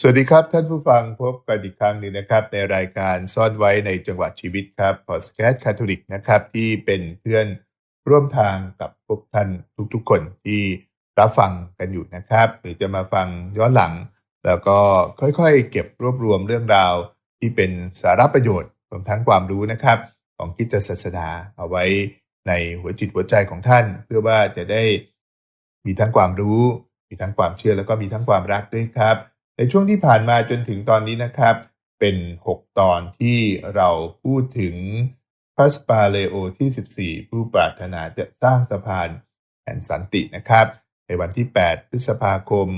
สวัสดีครับท่านผู้ฟังพบกันอีกครั้งหนึ่งนะครับ ในรายการซ่อนไว้ในจังหวะชีวิตครับพอสแคสคาทอลิกนะครับที่เป็นเพื่อนร่วมทางกับพวกท่านทุกๆคนที่รับฟังกันอยู่นะครับ หรือจะมาฟังย้อนหลัง แล้วก็ค่อยๆ เก็บรวบรวมเรื่องราวที่เป็นสาระประโยชน์รวมทั้งความรู้นะครับ ของคิดศาสนาเอาไว้ในหัวจิตหัวใจของท่าน เพื่อว่าจะได้มีทั้งความรู้ มีทั้งความเชื่อแล้วก็มีทั้งความรักด้วยครับ ในช่วงที่ผ่านมาจนถึงตอนนี้นะครับ เป็น 6 ตอนที่เราพูดถึงพระสปาเลโอที่ 14 ผู้ปรารถนาจะสร้างสะพานแห่งสันตินะครับ ในวันที่ 8 พฤษภาคม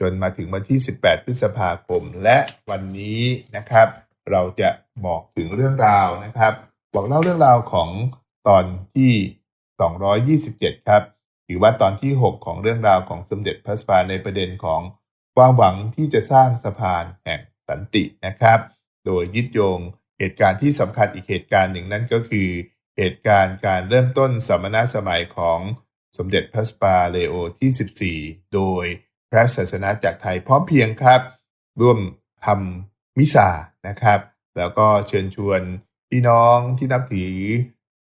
จนมาถึงวันที่ 18 พฤษภาคม และวันนี้นะครับ เราจะบอกถึงเรื่องราวนะครับ บอกเล่าเรื่องราวของตอนที่ 227 ครับ หรือว่าตอนที่ 6 ของเรื่องราวของสมเด็จพระสปาในประเด็นของ ความหวังที่จะสร้างสะพานแห่งสันตินะครับ โดยยึดโยงเหตุการณ์ที่สำคัญอีกเหตุการณ์หนึ่งนั่นก็คือ เหตุการณ์การเริ่มต้นสมณสมัยของสมเด็จพระสปาเลโอที่ 14 โดยพระศาสนาจากไทยพร้อมเพียงครับ ร่วมทำมิสานะครับ แล้วก็เชิญชวนพี่น้องที่นับถือ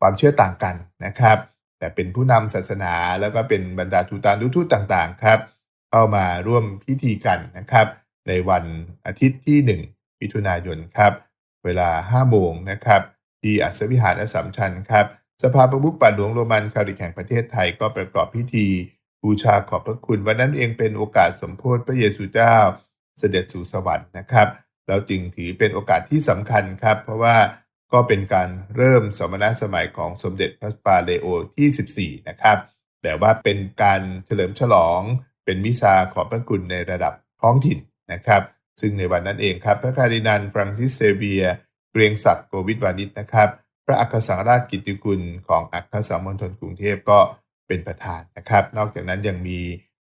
ความเชื่อต่างกันนะครับ แต่เป็นผู้นำศาสนาแล้วก็เป็นบรรดาทูตานุทูตต่างๆ ครับ เข้ามาร่วมพิธีกันนะครับ ในวันอาทิตย์ที่ 1 มิถุนายนครับ เวลา 5 โมงนะครับ ที่อัศวิหารอสัมชัญครับ สภาประมุขป่าหลวงโรมันคาทอลิกแห่งประเทศไทยก็ประกอบพิธีบูชาขอบพระคุณ วันนั้นเองเป็นโอกาสสมโพธิพระเยซูเจ้า เสด็จสู่สวรรค์นะครับแล้วจึงถือเป็นโอกาสที่สำคัญครับ เพราะว่าก็เป็นการเริ่มสมณสมัยของสมเด็จพระปาเลโอที่ 14 นะครับ แต่ว่าเป็นการเฉลิมฉลอง เป็นมิซาขอบพระคุณในระดับท้องถิ่นนะครับ ซึ่งในวันนั้นเองครับ พระคารินัลฟรังซิสเซเวีย เกรียงศักดิ์โกวิทวานิชนะครับ พระอัครสังราชกิติคุณของอัครสังมณฑลกรุงเทพก็เป็นประธานนะครับ นอกจากนั้นยังมี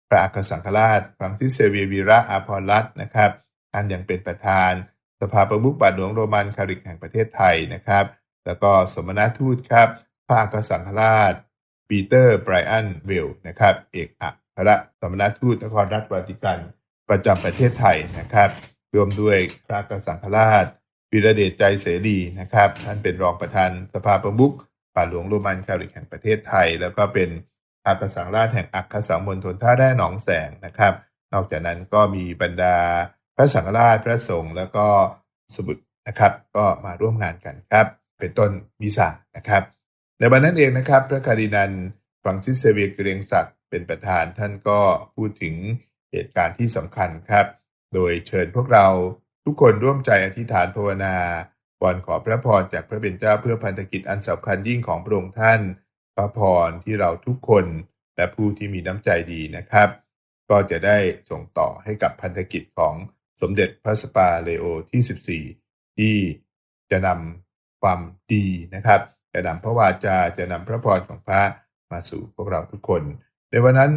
พระอัครสังฆราชฟรังซิสเซเวียวีระอาพรรัตน์นะครับท่านยังเป็นประธาน สภาประมุขบาทหลวงโรมันคาทอลิกแห่งประเทศไทยนะครับ แล้วก็สมณทูตครับพระอัครสังฆราชปีเตอร์ไบรอันเวลนะครับ เอกอัคร สมณทูตนครรัฐวาติกันประจำประเทศไทยนะครับรวมด้วยพระอัครสังฆราชวิระเดชใจเสรีนะครับ ท่านเป็นรองประธานสภาประมุขบาหลวงโรมันคาทอลิกแห่งประเทศไทย แล้วก็เป็นอัครสังราชแห่งอัครสังมณฑลท่าแร่หนองแสงนะครับ นอกจากนั้นก็มีบรรดาพระสังฆราชพระสงฆ์แล้วก็สมุดนะครับ ก็มาร่วมงานกันครับ เป็นต้นมิสานะครับ ในวันนั้นเองนะครับ พระคารินัลฟรังซิสเซเวียเกรียงศักดิ์ เป็นประธานท่านก็พูดถึงเหตุการณ์ที่สำคัญครับ โดยเชิญพวกเราทุกคนร่วมใจอธิษฐานภาวนาวอนขอพระพรจากพระเป็นเจ้าเพื่อพันธกิจอันสำคัญยิ่งของพระองค์ท่าน พระพรที่เราทุกคนและผู้ที่มีน้ำใจดีนะครับ ก็จะได้ส่งต่อให้กับพันธกิจของสมเด็จพระสปาเลโอที่ 14 ที่จะนำความดีนะครับ จะนำพระวาจาจะนำพระพรของพระมาสู่พวกเราทุกคน ในวันนั้น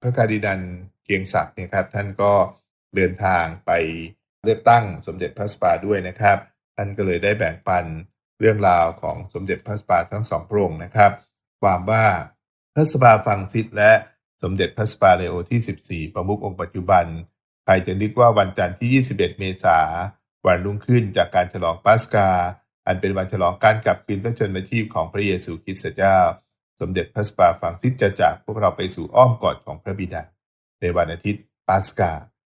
พระคาดินันเกียงศักดิ์เนี่ยครับท่านก็เดินทางไปเลือกตั้งสมเด็จพระสปาด้วยนะครับ ท่านก็เลยได้แบ่งปันเรื่องราวของสมเด็จพระสปาทั้งสองพระองค์นะครับ ความว่าพระสปาฟังซิดและสมเด็จพระสปาเลโอที่ 14 ประมุของค์ปัจจุบัน ใครจะนึกว่าวันจันทร์ที่ 21 เมษาวันรุ่งขึ้นจากการฉลองปัสกา อันเป็นวันฉลองการกลับคืนพระชนมาชีพของพระเยซูคริสต์เจ้า สมเด็จพระสปาฟังซิสจะจากพวกเราไปสู่อ้อมกอดของพระบิดา ในวันอาทิตย์ปัสกา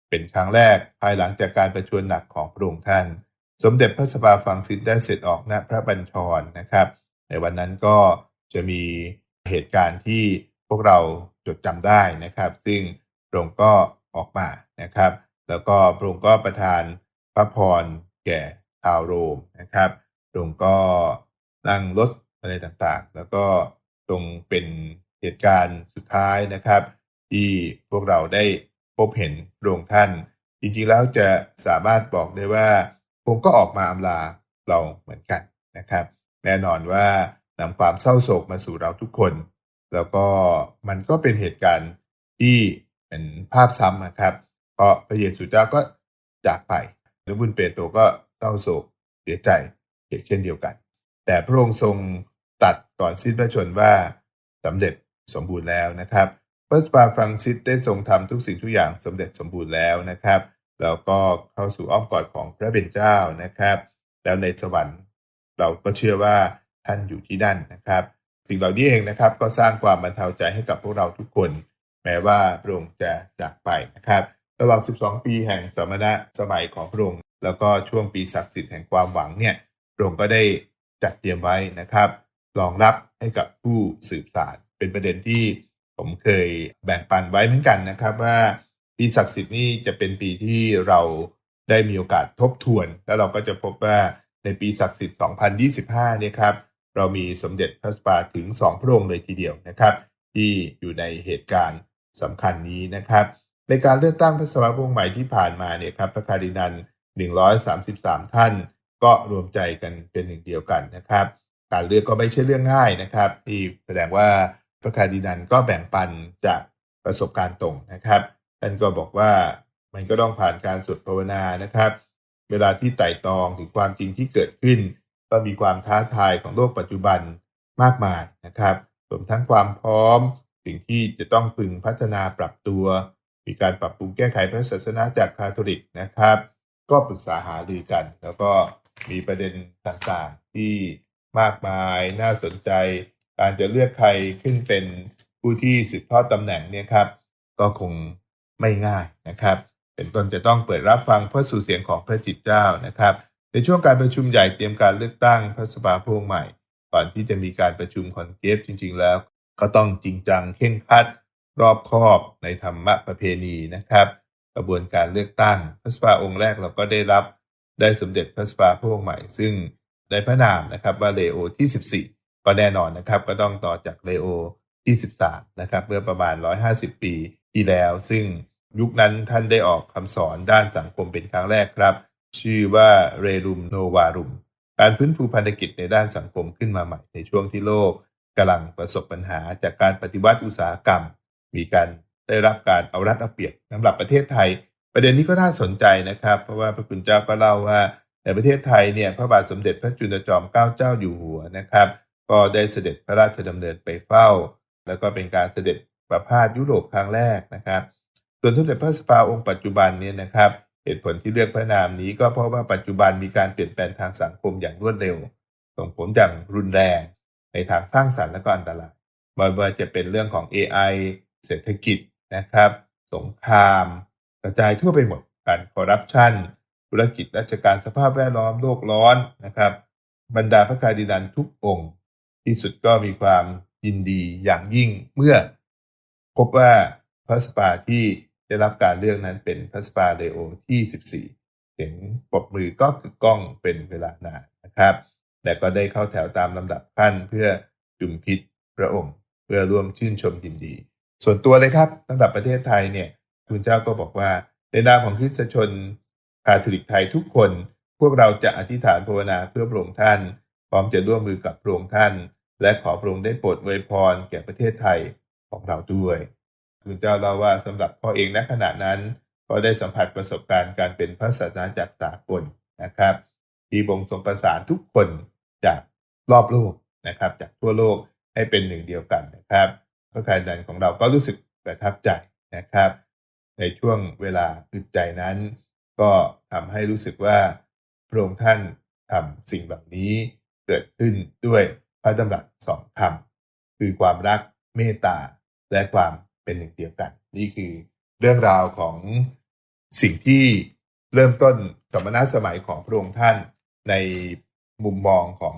เป็นครั้งแรกภายหลังจากการประชวรหนักของพระองค์ท่าน สมเด็จพระสปาฟังซิสได้เสร็จออกณพระบัญชรนะครับ ในวันนั้นก็จะมีเหตุการณ์ที่พวกเราจดจำได้นะครับ ซึ่งพระองค์ก็ออกมานะครับ แล้วก็พระองค์ก็ประทานพระพรแก่ชาวโรมนะครับพระองค์ก็นั่งรถอะไรต่างๆ แล้วก็ ตรงเป็นเหตุการณ์สุดท้ายนะครับ ที่พวกเราได้พบเห็นพระองค์ท่าน จริงๆแล้วจะสามารถบอกได้ว่าพงก็ออกมาอำลาเราเหมือนกันนะครับ แน่นอนว่านำความเศร้าโศกมาสู่เราทุกคน แล้วก็มันก็เป็นเหตุการณ์ที่เป็นภาพซ้ำนะครับ เพราะพระเยซูเจ้าก็จากไปหรือบุญเปโตรก็เศร้าโศกเสียใจเช่นเดียวกัน แต่พระองค์ทรง ตัดก่อนสิ้นพระชนว่าสำเร็จสมบูรณ์แล้วนะครับพระสปาฟรังซิสได้ทรงทำทุกสิ่งทุกอย่างสำเร็จสมบูรณ์แล้วนะครับ แล้วก็เข้าสู่อ้อมกอดของพระเป็นเจ้านะครับ แล้วในสวรรค์เราก็เชื่อว่าท่านอยู่ที่นั่นนะครับ สิ่งเหล่านี้เองนะครับก็สร้างความบรรเทาใจให้กับพวกเราทุกคน แม้ว่าพระองค์จะจากไปนะครับตลอด 12 ปีแห่งสมณะสมัยของพระองค์แล้วก็ช่วงปีศักดิ์สิทธิ์แห่งความหวังเนี่ยพระองค์ก็ได้จัดเตรียมไว้นะครับ รองรับให้กับผู้สืบสารเป็นประเด็นที่ผมเคยแบ่งปันไว้เหมือนกันนะครับ ว่าปีศักดิ์สิทธิ์นี่จะเป็นปีที่เราได้มีโอกาสทบทวน แล้วเราก็จะพบว่าในปีศักดิ์สิทธิ์ 2025 เนี่ยครับเรามีสมเด็จพระสปาถึง 2 พระองค์เลยทีเดียวนะครับ ที่อยู่ในเหตุการณ์สำคัญนี้นะครับ ในการเลือกตั้งพระสวงใหม่ที่ผ่านมาเนี่ยครับพระคาร์ดินัล133 ท่าน ก็รวมใจกันเป็นหนึ่งเดียวกันนะครับ การเลือกก็ไม่ใช่เรื่องง่ายนะครับ ที่แสดงว่าพระคาร์ดินัลก็แบ่งปันจากประสบการณ์ตรงนะครับท่านก็บอกว่ามันก็ต้องผ่านการสวดภาวนานะครับ เวลาที่ไต่ตองถึงความจริงที่เกิดขึ้น ก็มีความท้าทายของโลกปัจจุบันมากมายนะครับรวมทั้งความพร้อม สิ่งที่จะต้องพึงพัฒนาปรับตัว มีการปรับปรุงแก้ไขพระศาสนาจากคาทอลิกนะครับ ก็ปรึกษาหารือกัน แล้วก็มีประเด็นต่างๆที่ มากมาย น่าสนใจ การจะเลือกใครขึ้นเป็นผู้ที่สืบทอดตำแหน่งเนี่ยครับ ก็คงไม่ง่ายนะครับ เป็นต้นจะต้องเปิดรับฟังเพื่อสู่เสียงของพระจิตเจ้านะครับ ในช่วงการประชุมใหญ่เตรียมการเลือกตั้งพระสภาพวงใหม่ ก่อนที่จะมีการประชุมคอนเกรฟจริง ๆ แล้ว ก็ต้องจริงจังเข่งคัด รอบคอบในธรรมะประเพณีนะครับกระบวนการเลือกตั้งพระสภาองค์แรกเราก็ได้รับได้สมเด็จพระสภาพวงใหม่ ซึ่ง ได้พระนามนะครับว่าเลโอที่ 14 ก็แน่นอนนะครับ ก็ต้องต่อจากเลโอที่ 13 นะครับเมื่อประมาณ 150 ปีที่แล้ว ซึ่งยุคนั้นท่านได้ออกคำสอนด้านสังคมเป็นครั้งแรกครับ ชื่อว่าเรรุมโนวารุม การพื้นฟูพันธกิจในด้านสังคมขึ้นมาใหม่ในช่วงที่โลกกำลังประสบปัญหาจากการปฏิวัติอุตสาหกรรม มีการได้รับการเอารัดเอาเปรียบสำหรับประเทศไทย ประเด็นนี้ก็น่าสนใจนะครับ เพราะว่าพระคุณเจ้าก็เล่าว่า ในประเทศไทยเนี่ยพระบาทสมเด็จพระจุลจอมเกล้าเจ้าอยู่หัวนะครับ ก็ได้เสด็จพระราชดำเนินไปเฝ้า แล้วก็เป็นการเสด็จประพาสยุโรปครั้งแรกนะครับ ส่วนสมเด็จพระสปาองค์ปัจจุบันเนี่ยนะครับเหตุผลที่เลือกพระนามนี้ก็เพราะว่าปัจจุบันมีการเปลี่ยนแปลงทางสังคมอย่างรวดเร็ว ส่งผลอย่างรุนแรง ในทางสร้างสรรค์และก็อันตรายไม่ว่าจะเป็นเรื่องของ AI เศรษฐกิจนะครับ สงคราม กระจายทั่วไปหมดการคอร์รัปชัน ธุรกิจราชการสภาพแวดล้อมโลกร้อนนะครับ บรรดาพระคารดินันทุกองค์ ที่สุดก็มีความยินดีอย่างยิ่งเมื่อ พบว่าพระสปาที่ได้รับการเลือกนั้นเป็นพระสปาเลโอที่ 14 เสียงปรบมือก็คือกล้องเป็นเวลานานนะครับและก็ได้เข้าแถวตามลำดับขั้นเพื่อจุมพิษพระองค์ เพื่อร่วมชื่นชมยินดี ส่วนตัวเลยครับสำหรับประเทศไทยเนี่ยคุณเจ้าก็บอกว่าในนามของคริสตชน คาทอลิกไทยทุกคน พวกเราจะอธิษฐานภาวนาเพื่อพระองค์ท่าน พร้อมจะร่วมมือกับพระองค์ท่าน และขอพระองค์ได้โปรดอวยพรแก่ประเทศไทยของเราด้วยคุณเจ้าเล่าว่าสำหรับพ่อเองณขณะนั้นก็ได้สัมผัสประสบการณ์การเป็นพระศาสนาจากสากลนะครับ ที่บ่งทรงประสานทุกคนจากรอบโลกนะครับ จากทั่วโลกให้เป็นหนึ่งเดียวกันนะครับพระคารดันของเราก็รู้สึกประทับใจนะครับ ในช่วงเวลาอึดใจนั้น ก็ทำให้รู้สึกว่าพระองค์ท่านทำสิ่งแบบนี้เกิดขึ้นด้วยพระดำรัสสองคำคือความรักเมตตาและความเป็นหนึ่งเดียวกัน นี่คือเรื่องราวของสิ่งที่เริ่มต้นสมณสมัยของพระองค์ท่านในมุมมองของ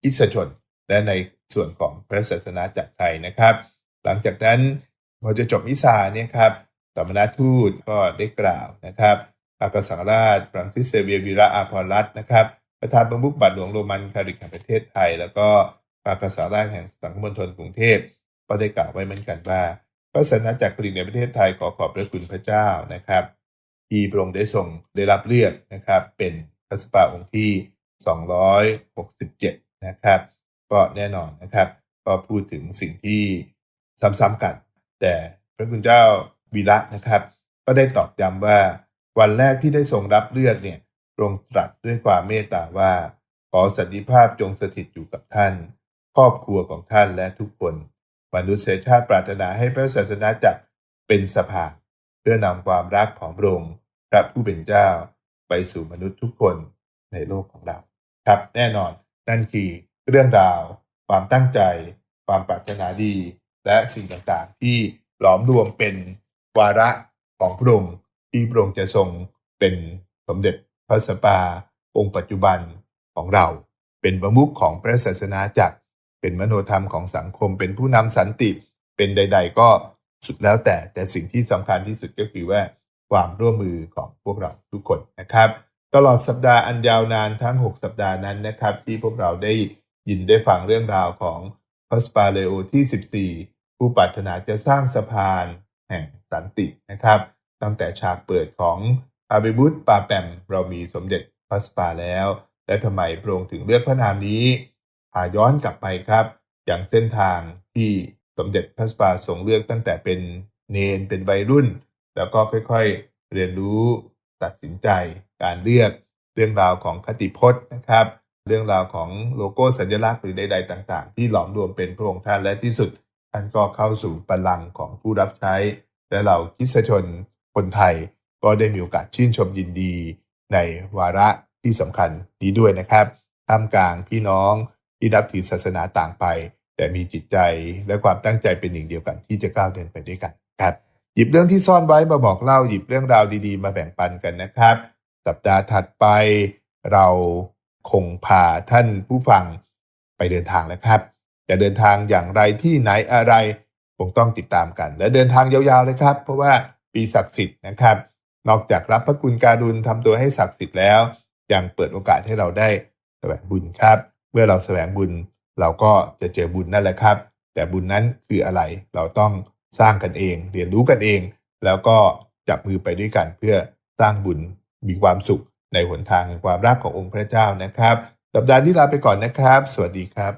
คริสชน และในส่วนของพระศาสนาจากไทยนะครับ หลังจากนั้นพอจะจบมิสาเนี่ยครับสมณทูตก็ได้กล่าวนะครับ อากัสังราชฟรังซิเซเวียวิระอาพรรัตน์นะครับ ประธานประมุขบัตรหลวงโรมันคาทอลิกแห่งประเทศไทย แล้วก็อากัสังราชแห่งสังคมณฑลกรุงเทพก็ได้กล่าวไว้เหมือนกันว่าพระศาสนาจักรกรีในประเทศไทยขอขอบพระคุณพระเจ้านะครับ ที่พระองค์ได้ทรงได้รับเลือกนะครับ เป็นพระสปาองค์ที่ 267 นะครับ ก็แน่นอนนะครับ ก็พูดถึงสิ่งที่ซ้ำๆกัน แต่พระคุณเจ้าวีระนะครับ ก็ได้ตอกย้ำว่า วันแรกที่ได้ทรงรับเลือกเนี่ยทรงตรัสด้วยความเมตตาว่า ขอสันติภาพจงสถิตอยู่กับท่าน ครอบครัวของท่านและทุกคน มนุษยชาติปรารถนาให้พระศาสนาจักรเป็นสะพาเพื่อนำความรักของพระองค์พระผู้เป็นเจ้าไปสู่มนุษย์ทุกคนในโลกของเรา ครับแน่นอนนั่นคือเรื่องราว ความตั้งใจ ความปรารถนาดี และสิ่งต่างๆ ที่หลอมรวมเป็นวาระของพระองค์ ที่พระองค์จะทรงเป็นสมเด็จพระสปาองค์ปัจจุบันของเรา เป็นประมุขของพระศาสนาจักรเป็นมโนธรรมของสังคม เป็นผู้นำสันติเป็นใด ๆ ก็สุดแล้วแต่แต่สิ่งที่สำคัญที่สุดก็คือว่าความร่วมมือของพวกเราทุกคนนะครับ ตลอดสัปดาห์อันยาวนานทั้ง 6 สัปดาห์นั้นนะครับ ที่พวกเราได้ยินได้ฟังเรื่องราวของพอสปาเลโอที่ 14 ผู้ปรารถนาจะสร้างสะพานแห่งสันตินะครับ ตั้งแต่ฉากเปิดของอาบิบุตปาแปมเรามีสมเด็จพระสปาแล้ว และทำไมพระองค์ถึงเลือกพระนามนี้พาย้อนกลับไปครับ อย่างเส้นทางที่สมเด็จพระสปาทรงเลือกตั้งแต่เป็นเนนเป็นวัยรุ่น แล้วก็ค่อยๆเรียนรู้ตัดสินใจการเลือกเรื่องราวของคติพจน์นะครับ เรื่องราวของโลโก้สัญลักษณ์หรือใดๆต่างๆ ที่หลอมรวมเป็นพระองค์ท่านและที่สุดท่านก็เข้าสู่บัลลังก์ของผู้รับใช้ และเราคิสตชน คนไทยก็ได้มีโอกาสชื่นชมยินดี ในวาระที่สำคัญนี้ด้วยนะครับท่ามกลางพี่น้องที่นับถือศาสนาต่างไป แต่มีจิตใจและความตั้งใจเป็นหนึ่งเดียวกันที่จะก้าวเดินไปด้วยกันครับ หยิบเรื่องที่ซ่อนไว้มาบอกเล่าหยิบเรื่องราวดีๆ มาแบ่งปันกันนะครับ สัปดาห์ถัดไปเราคงพาท่านผู้ฟังไปเดินทางแล้วครับ จะเดินทางอย่างไรที่ไหนอะไรคงต้องติดตามกัน และเดินทางยาวๆเลยครับ เพราะว่า ปีศักดิ์สิทธิ์นะครับ นอกจากรับพระคุณการุณทำตัวให้ศักดิ์สิทธิ์แล้ว ยังเปิดโอกาสให้เราได้แสวงบุญครับ เมื่อเราแสวงบุญเราก็จะเจอบุญนั่นแหละครับ แต่บุญนั้นคืออะไรเราต้องสร้างกันเอง เรียนรู้กันเอง แล้วก็จับมือไปด้วยกันเพื่อสร้างบุญมีความสุขในหนทางแห่งความรักขององค์พระเจ้านะครับ สัปดาห์นี้ลาไปก่อนนะครับ สวัสดีครับ